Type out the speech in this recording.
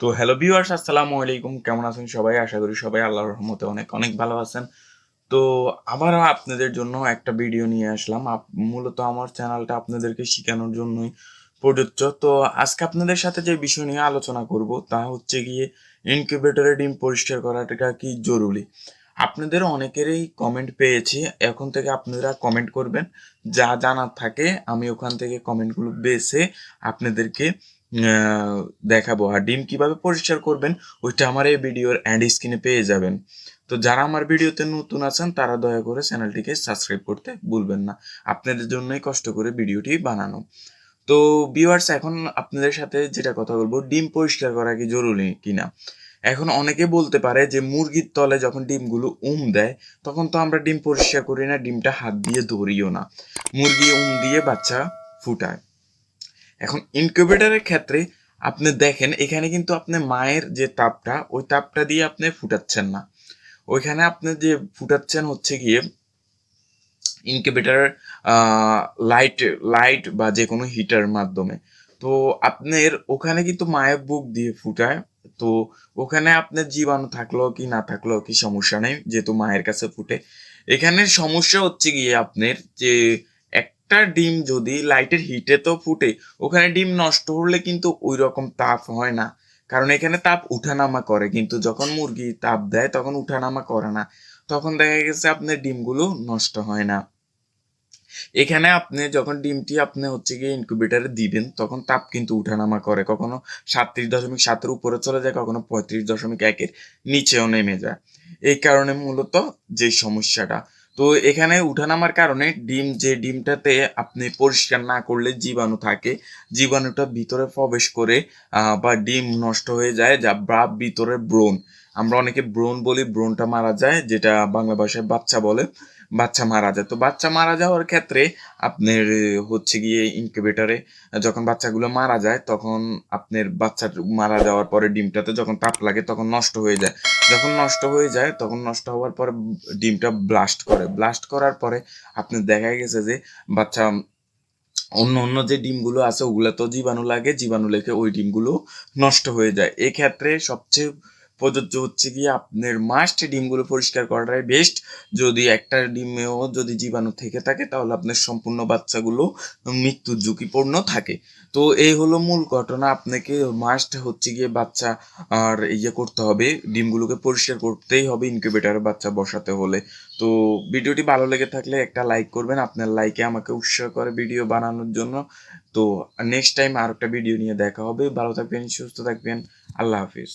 তো hello viewers আসসালামু আলাইকুম। কেমন আছেন সবাই? আশা করি সবাই আল্লাহর রহমতে অনেক অনেক ভালো আছেন। তো আবারও আপনাদের জন্য একটা ভিডিও নিয়ে আসলাম। মূলত আমার চ্যানেলটা আপনাদেরকে শেখানোর জন্যই প্রযোজ্য। তো আজকে আপনাদের সাথে যে বিষয় নিয়ে আলোচনা করব, তা হচ্ছে গিয়ে ইনকিউবেটরে ডিম পরিষ্কার করাটা কি জরুরি? আপনাদের অনেকেরই কমেন্ট পেয়েছি। এখন থেকে আপনারা কমেন্ট করবেন। যা জানার থাকে, আমি ওখান থেকে কমেন্টগুলো বেছে আপনাদেরকে দেখাবো। আর ডিম কীভাবে পরিষ্কার করবেন, ওইটা আমার এই ভিডিওর অ্যাড স্ক্রিনে পেয়ে যাবেন। তো যারা আমার ভিডিওতে নতুন আছেন, তারা দয়া করে চ্যানেলটিকে সাবস্ক্রাইব করতে ভুলবেন না। আপনাদের জন্যই কষ্ট করে ভিডিওটি বানানো। তো ভিউয়ার্স এখন আপনাদের সাথে যেটা কথা বলব, ডিম পরিষ্কার করা কি জরুরি কিনা? এখন অনেকে বলতে পারে যে, মুরগির তলে যখন ডিমগুলো উম দেয়, তখন তো আমরা ডিম পরিষ্কার করি না, ডিমটা হাত দিয়ে ধরিও না। মুরগি উম দিয়ে বাচ্চা ফুটায়। এখন ইনকিউবেটরের ক্ষেত্রে আপনি দেখেন, এখানে কিন্তু আপনি মায়ের যে তাপটা, ওই তাপটা দিয়ে আপনি ফুটাচ্ছেন না। ওইখানে আপনি যে ফুটাচ্ছেন হচ্ছে গিয়ে ইনকিউবেটর লাইট লাইট বা যে কোনো হিটার মাধ্যমে। তো আপনার ওখানে কিন্তু মায়ের বুক দিয়ে ফুটায়। তো ওখানে আপনার জীবাণু থাকল কি না থাকল কি সমস্যা নেই, যেহেতু মায়ের কাছে ফুটে। এখানে সমস্যা হচ্ছে গিয়ে আপনার যে একটা ডিম যদি লাইটের হিটে তো ফুটে, ওখানে ডিম নষ্ট হলে কিন্তু ওই রকম তাপ হয় না। কারণ এখানে তাপ উঠানামা করে, কিন্তু যখন মুরগি তাপ দেয় তখন উঠানামা করে না। তখন দেখা গেছে আপনার ডিমগুলো নষ্ট হয় না। এখানে আপনি যখন ডিমটি আপনি হচ্ছে গিয়ে ইনকিউবেটারে দিবেন তখন তাপ কিন্তু উঠানামা করে। কখনো সাতত্রিশ দশমিক সাতের উপরে চলে যায়, কখনো পঁয়ত্রিশ দশমিক একের নিচেও নেমে যায়। এই কারণে মূলত যে সমস্যাটা। তো এখানে উঠানামার কারণে ডিম, যে ডিমটাতে আপনি পরিষ্কার না করলে জীবাণু থাকে, জীবাণুটা ভিতরে প্রবেশ করে বা ডিম নষ্ট হয়ে যায়, যা বা ভিতরে ব্রণ। আমরা অনেকে ব্রণ বলি, ব্রণটা মারা যায়, যেটা বাংলা ভাষায় বাচ্চা বলে, বাচ্চা মারা যায়। তো বাচ্চা মারা যাওয়ার ক্ষেত্রে আপনার হচ্ছে গিয়ে ইনকিউবেটরে যখন বাচ্চাগুলো মারা যায়, তখন আপনার বাচ্চা মারা যাওয়ার পরে ডিমটাতে যখন তাপ লাগে, তখন নষ্ট হয়ে যায়। যখন নষ্ট হয়ে যায়, তখন নষ্ট হওয়ার পরে ডিমটা ব্লাস্ট করে। ব্লাস্ট করার পরে আপনার দেখা গেছে যে, বাচ্চা, অন্য অন্য যে ডিমগুলো আছে, ওগুলো তো জীবাণু লাগে, জীবাণু লেগে ওই ডিমগুলো নষ্ট হয়ে যায়। এক্ষেত্রে সবচেয়ে প্রযোজ্য হচ্ছে গিয়ে আপনার মাস্ট ডিমগুলো পরিষ্কার করাটাই বেস্ট যদি একটা ডিমেও যদি জীবাণু থেকে থাকে, তাহলে আপনার সম্পূর্ণ বাচ্চাগুলো মৃত্যুর ঝুঁকিপূর্ণ থাকে। তো এই হলো মূল ঘটনা। আপনাকে মাস্ট হচ্ছে গিয়ে বাচ্চা আর ইয়ে করতে হবে, ডিমগুলোকে পরিষ্কার করতেই হবে ইনকিউবেটারে বাচ্চা বসাতে হলে। তো ভিডিওটি ভালো লেগে থাকলে একটা লাইক করবেন, আপনার লাইকে আমাকে উৎসাহ করে ভিডিও বানানোর জন্য। তো নেক্সট টাইম আর একটা ভিডিও নিয়ে দেখা হবে। ভালো থাকবেন, সুস্থ থাকবেন। আল্লাহ হাফিজ।